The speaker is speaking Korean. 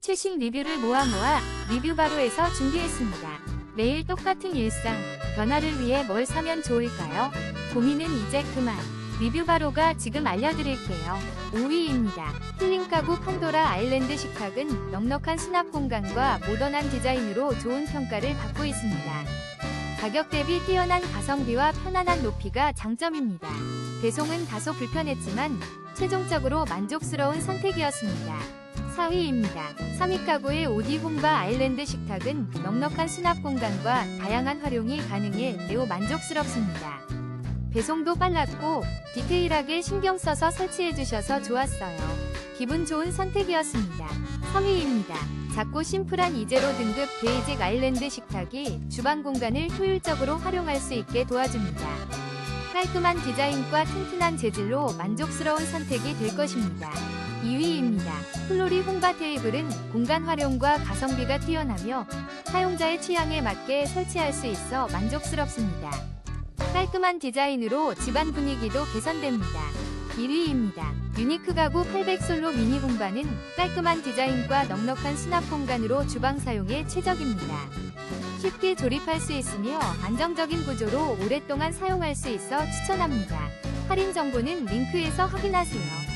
최신 리뷰를 모아 모아 리뷰 바로에서 준비했습니다. 매일 똑같은 일상, 변화를 위해 뭘 사면 좋을까요? 고민은 이제 그만. 리뷰 바로가 지금 알려드릴게요. 5위입니다. 힐링 가구 판도라 아일랜드 식탁은 넉넉한 수납 공간과 모던한 디자인으로 좋은 평가를 받고 있습니다. 가격 대비 뛰어난 가성비와 편안한 높이가 장점입니다. 배송은 다소 불편했지만 최종적으로 만족스러운 선택이었습니다. 4위입니다. 3위 가구의 오디 홈바 아일랜드 식탁은 넉넉한 수납 공간과 다양한 활용이 가능해 매우 만족스럽습니다. 배송도 빨랐고 디테일하게 신경 써서 설치해 주셔서 좋았어요. 기분 좋은 선택이었습니다. 3위입니다. 작고 심플한 이제로 등급 베이직 아일랜드 식탁이 주방 공간을 효율적으로 활용할 수 있게 도와줍니다. 깔끔한 디자인과 튼튼한 재질로 만족스러운 선택이 될 것입니다. 2위입니다. 플로리 홍바 테이블은 공간 활용과 가성비가 뛰어나며 사용자의 취향에 맞게 설치할 수 있어 만족스럽습니다. 깔끔한 디자인으로 집안 분위기도 개선됩니다. 1위입니다. 유니크 가구 800솔로 미니 홍바는 깔끔한 디자인과 넉넉한 수납 공간으로 주방 사용에 최적입니다. 쉽게 조립할 수 있으며 안정적인 구조로 오랫동안 사용할 수 있어 추천합니다. 할인 정보는 링크에서 확인하세요.